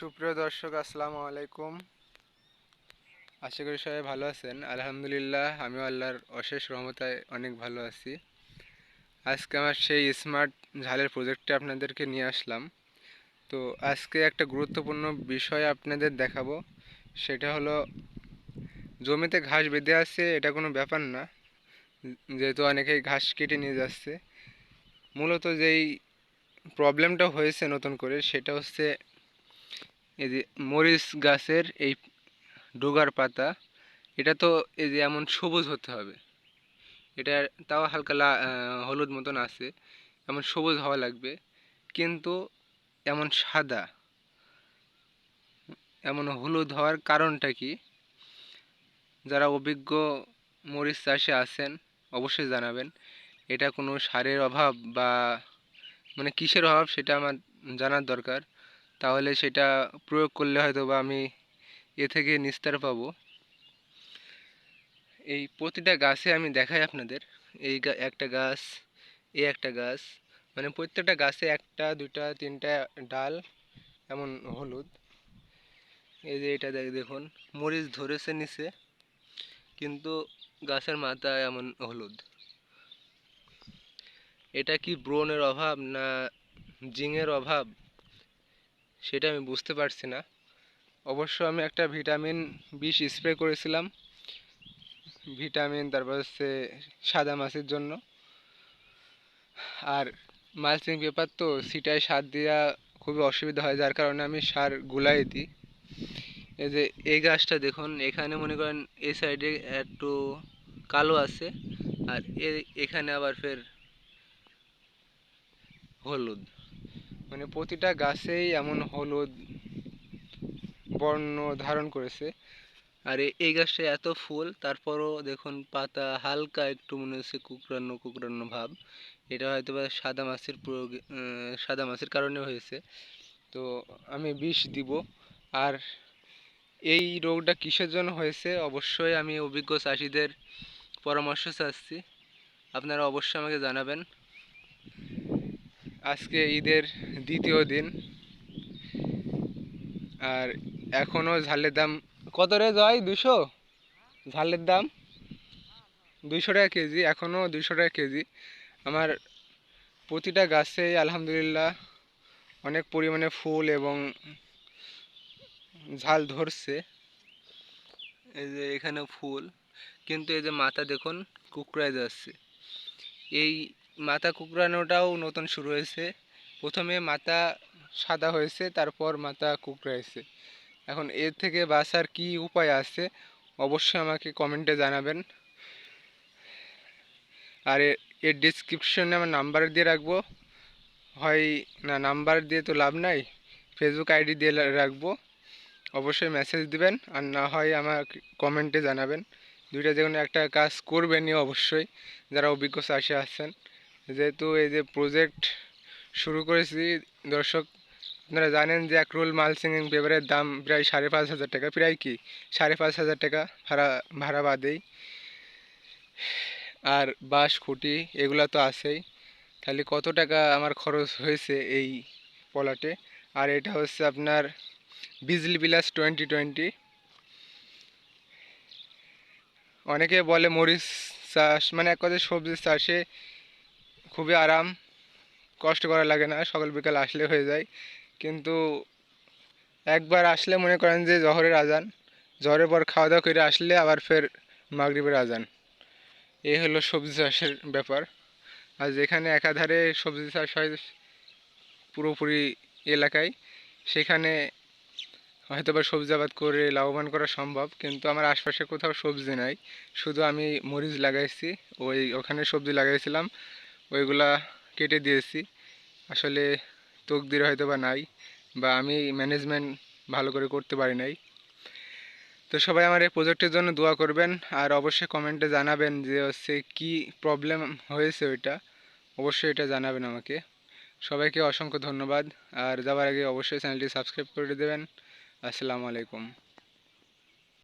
সুপ্রিয় দর্শক, আসসালামু আলাইকুম। আশা করি সবাই ভালো আছেন। আলহামদুলিল্লাহ, আমিও আল্লাহর অশেষ রহমতায় অনেক ভালো আছি। আজকে আমার সেই স্মার্ট ঝালের প্রজেক্টটা আপনাদেরকে নিয়ে আসলাম। তো আজকে একটা গুরুত্বপূর্ণ বিষয় আপনাদের দেখাবো। সেটা হলো, জমিতে ঘাস বেঁধে আছে, এটা কোনো ব্যাপার না। যেহেতু অনেকেই ঘাস কেটে নিয়ে যাচ্ছে। মূলত যেই প্রবলেমটা হয়েছে নতুন করে, সেটা হচ্ছে এই যে মরিচ গাছের এই ডোগার পাতা, এটা তো এই যে এমন সবুজ হতে হবে। এটা তাও হালকা হলুদ মতন আছে, এমন সবুজ হওয়া লাগবে, কিন্তু এমন সাদা, এমন হলুদ হওয়ার কারণটা কি? যারা অভিজ্ঞ মরিচ চাষে আছেন, অবশ্যই জানাবেন। এটা কোনো সারের অভাব বা মানে কিসের অভাব সেটা আমার জানার দরকার। তাহলে সেটা প্রয়োগ করলে হয়তো বা আমি এ থেকে নিস্তার পাবো। এই প্রতিটা গাছে আমি দেখাই আপনাদের। এই একটা গাছ এই একটা গাছ মানে প্রত্যেকটা গাছে একটা দুটা তিনটা ডাল, এমন হলুদ। এই যে এটা দেখ, দেখুন, মরিচ ধরেছে নিচে, কিন্তু গাছের মাথা এমন হলুদ। এটা কি ব্রণের অভাব না জিঙের অভাব? সেটা আমি বুঝতে পারছি না। অবশ্য আমি একটা ভিটামিন বিষ স্প্রে করেছিলাম। ভিটামিন, তারপর হচ্ছে সাদা মাছের জন্য। আর মালচিং পেপার তো সিটায় সার দেওয়া খুবই অসুবিধা হয়, যার কারণে আমি সার গুলাই দিই। এই যে এই গাছটা দেখুন, এখানে মনে করেন এই সাইডে একটু কালো আছে, আর এখানে আবার ফের হলুদ। মানে প্রতিটা গাছেই এমন হলুদ বর্ণ ধারণ করেছে। আর এই গাছটা এত ফুল, তারপরও দেখুন পাতা হালকা একটু মনে হচ্ছে কুকরানো কুকরানো ভাব। এটা হয়তো বা সাদা মাছের প্রয়োগ সাদা মাছের কারণে হয়েছে। তো আমি বিষ দিব। আর এই রোগটা কিসের জন্য হয়েছে? অবশ্যই আমি অভিজ্ঞ চাষিদের পরামর্শ চাচ্ছি। আপনারা অবশ্যই আমাকে জানাবেন। আজকে ঈদের দ্বিতীয় দিন। আর এখনও ঝালের দাম কত রে জয়? দুশো ঝালের দাম? দুশো টাকা কেজি এখনও দুশো টাকা কেজি। আমার প্রতিটা গাছে আলহামদুলিল্লাহ অনেক পরিমাণে ফুল এবং ঝাল ধরছে। এই যে এখানে ফুল, কিন্তু এই যে মাথা দেখুন, কুকড়ায় যাচ্ছে। এই মাথা কুকড়ানোটাও নতুন শুরু হয়েছে। প্রথমে মাথা সাদা হয়েছে, তারপর মাথা কুকড়াইছে। এখন এর থেকে বাঁচার কি উপায় আছে, অবশ্যই আমাকে কমেন্টে জানাবেন। আর এর ডিসক্রিপশনে আমার নাম্বার দিয়ে রাখব। হয় না নাম্বার দিয়ে তো লাভ নাই ফেসবুক আইডি দিয়ে রাখব। অবশ্যই মেসেজ দিবেন, আর না হয় আমার কমেন্টে জানাবেন। দুইটা যে একটা কাজ করবেনই অবশ্যই, যারা অভিজ্ঞ চাষে আছেন। যেহেতু এই যে প্রজেক্ট শুরু করেছি, দর্শক আপনারা জানেন যে এক রোল মাল মালসিং পেপারের দাম প্রায় সাড়ে পাঁচ হাজার টাকা। প্রায় কি? সাড়ে পাঁচ হাজার টাকা ভাড়া ভাড়া বাদেই। আর বাঁশ, খুঁটি, এগুলো তো আছেই। তাহলে কত টাকা আমার খরচ হয়েছে এই পলাটে? আর এটা হচ্ছে আপনার বিজলি বিলাস টোয়েন্টি টোয়েন্টি অনেকে বলে মরিচ চাষ মানে এক কথায় সবজি চাষে খুবই আরাম, কষ্ট করা লাগে না, সকাল বিকাল আসলে হয়ে যায়। কিন্তু একবার আসলে মনে করেন যে জহরের আজান, জহরের পর খাওয়া দাওয়া করে আসলে আবার ফের মাগরীবের আজান। এই হলো সবজি চাষের ব্যাপার। আর যেখানে একাধারে সবজি চাষ হয় পুরোপুরি এলাকায়, সেখানে হয়তো বা সবজি আবাদ করে লাভবান করা সম্ভব, কিন্তু আমার আশপাশে কোথাও সবজি নাই। শুধু আমি মরিচ লাগাইছি, ওই ওখানে সবজি লাগাইছিলাম। ওইগুলা কেটে দিয়েছি। আসলে তকদির হয়তো বা নাই বা আমি ম্যানেজমেন্ট ভালো করে করতে পারি নাই। তো সবাই আমার এই প্রজেক্টের জন্য দোয়া করবেন আর অবশ্যই কমেন্টে জানাবেন যে হচ্ছে কী প্রবলেম হয়েছে ওইটা। অবশ্যই এটা জানাবেন আমাকে। সবাইকে অসংখ্য ধন্যবাদ। আর যাওয়ার আগে অবশ্যই চ্যানেলটি সাবস্ক্রাইব করে দেবেন। আসসালামু আলাইকুম।